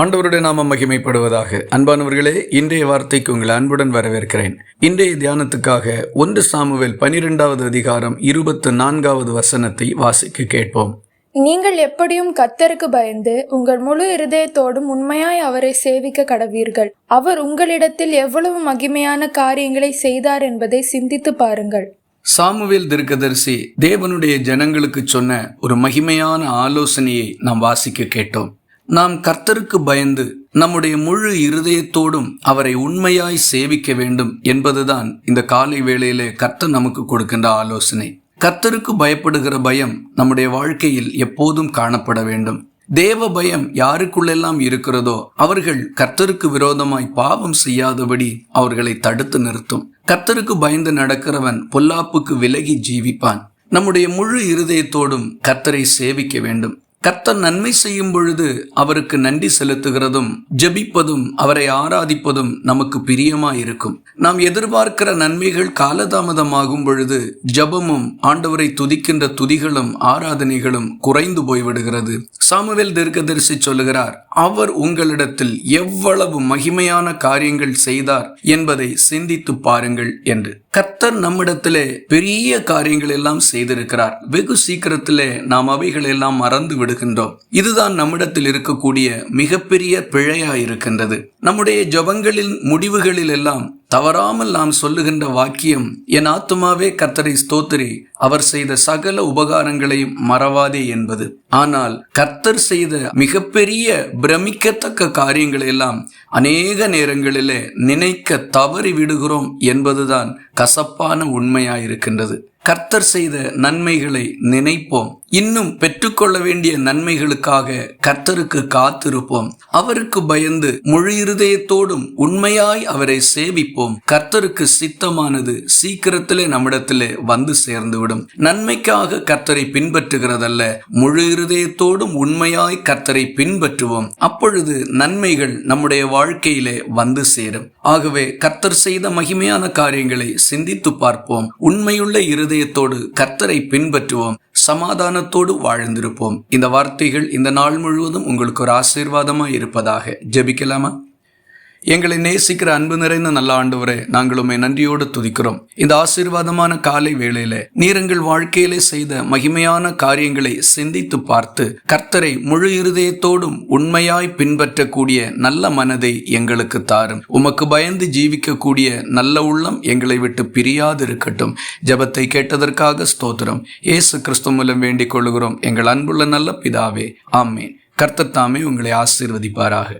ஆண்டவருடைய நாமம் மகிமைப்படுவதாக. அன்பானவர்களே இன்றைய வார்த்தைக்கு உங்களை அன்புடன் வரவேற்கிறேன். இன்றைய தியானத்துக்காக ஒன்று சாமுவேல் பனிரெண்டாவது அதிகாரம் இருபத்து நான்காவது வசனத்தை வாசிக்க கேட்போம். நீங்கள் எப்படியும் கத்தருக்கு பயந்து உங்கள் முழு இருதயத்தோடும் உண்மையாய் அவரை சேவிக்க கடவீர்கள். அவர் உங்களிடத்தில் எவ்வளவு மகிமையான காரியங்களை செய்தார் என்பதை சிந்தித்து பாருங்கள். சாமுவேல் தீர்க்கதரிசி தேவனுடைய ஜனங்களுக்கு சொன்ன ஒரு மகிமையான ஆலோசனையை நாம் வாசிக்க கேட்டோம். நாம் கர்த்தருக்கு பயந்து நம்முடைய முழு இருதயத்தோடும் அவரை உண்மையாய் சேவிக்க வேண்டும் என்பதுதான் இந்த காலை வேளையிலே கர்த்தர் நமக்கு கொடுக்கின்ற ஆலோசனை. கர்த்தருக்கு பயப்படுகிற பயம் நம்முடைய வாழ்க்கையில் எப்போதும் காணப்பட வேண்டும். தேவ பயம் யாருக்குள்ளெல்லாம் இருக்கிறதோ அவர்கள் கர்த்தருக்கு விரோதமாய் பாவம் செய்யாதபடி அவர்களை தடுத்து நிறுத்தும். கர்த்தருக்கு பயந்து நடக்கிறவன் பொல்லாப்புக்கு விலகி ஜீவிப்பான். நம்முடைய முழு இருதயத்தோடும் கர்த்தரை சேவிக்க வேண்டும். கர்த்தர் நன்மை செய்யும் பொழுது அவருக்கு நன்றி செலுத்துகிறதும் ஜெபிப்பதும் அவரை ஆராதிப்பதும் நமக்கு பிரியமாயிருக்கும். நாம் எதிர்பார்க்கிற நன்மைகள் காலதாமதமாகும் பொழுது ஜபமும் ஆண்டவரை துதிக்கின்ற துதிகளும் ஆராதனைகளும் குறைந்து போய்விடுகிறது. சாமுவேல் தீர்க்கதரிசி சொல்லுகிறார் அவர் உங்களிடத்தில் எவ்வளவு மகிமையான காரியங்கள் செய்தார் என்பதை சிந்தித்து பாருங்கள் என்று. கர்த்தர் நம்மிடத்திலே பெரிய காரியங்கள் எல்லாம் செய்திருக்கிறார். வெகு சீக்கிரத்திலே நாம் அவைகள் எல்லாம் மறந்து விடுகின்றோம் இதுதான் நம்மிடத்தில் இருக்கக்கூடிய மிகப்பெரிய பிழையா இருக்கின்றது நம்முடைய ஜபங்களின் முடிவுகளில் எல்லாம் தவறாமல் நாம் சொல்லுகின்ற வாக்கியம் என் ஆத்துமாவே கர்த்தரை ஸ்தோத்திரி அவர் செய்த சகல உபகாரங்களையும் மறவாதே என்பது. ஆனால் கர்த்தர் செய்த மிகப்பெரிய பிரமிக்கத்தக்க காரியங்களை எல்லாம் அநேக நேரங்களிலே நினைக்க தவறி விடுகிறோம் என்பதுதான் கசப்பான உண்மையாயிருக்கின்றது. கர்த்தர் செய்த நன்மைகளை நினைப்போம். இன்னும் பெற்றுக்கொள்ள வேண்டிய நன்மைகளுக்காக கர்த்தருக்கு காத்திருப்போம். அவருக்கு பயந்து முழு இருதயத்தோடும் உண்மையாய் அவரை சேவிப்போம். கர்த்தருக்கு சித்தமானது சீக்கிரத்திலே நம்மிடத்திலே வந்து சேர்ந்துவிடும். நன்மைக்காக கர்த்தரை பின்பற்றுகிறதல்ல. முழு இருதயத்தோடும் உண்மையாய் கர்த்தரை பின்பற்றுவோம். அப்பொழுது நன்மைகள் நம்முடைய வாழ்க்கையிலே வந்து சேரும். ஆகவே கர்த்தர் செய்த மகிமையான காரியங்களை சிந்தித்து பார்ப்போம். உண்மையுள்ள இருதயத்தோடு கர்த்தரை பின்பற்றுவோம் சமாதானத்தோடு வாழ்ந்திருப்போம். இந்த வார்த்தைகள் இந்த நாள் முழுவதும் உங்களுக்கு ஒரு ஆசீர்வாதமாக இருப்பதாக ஜெபிக்கலாமா? எங்களை நேசிக்கிற அன்பு நிறைந்த நல்ல ஆண்டவரே நாங்கள் உண்மை நன்றியோடு துதிக்கிறோம். இந்த ஆசீர்வாதமான காலை வேளையில நீர் எங்கள் வாழ்க்கையிலே செய்த மகிமையான காரியங்களை சிந்தித்து பார்த்து கர்த்தரை முழு இருதயத்தோடும் உண்மையாய் பின்பற்றக்கூடிய நல்ல மனதை எங்களுக்கு தாரும். உமக்கு பயந்து ஜீவிக்கக்கூடிய நல்ல உள்ளம் எங்களை விட்டு பிரியாது இருக்கட்டும் ஜபத்தை கேட்டதற்காக ஸ்தோத்திரம். இயேசு கிறிஸ்து மூலம் வேண்டிக் கொள்கிறோம் எங்கள் அன்புள்ள நல்ல பிதாவே ஆமேன். கர்த்தர் தாமே உங்களை ஆசீர்வதிப்பாராக.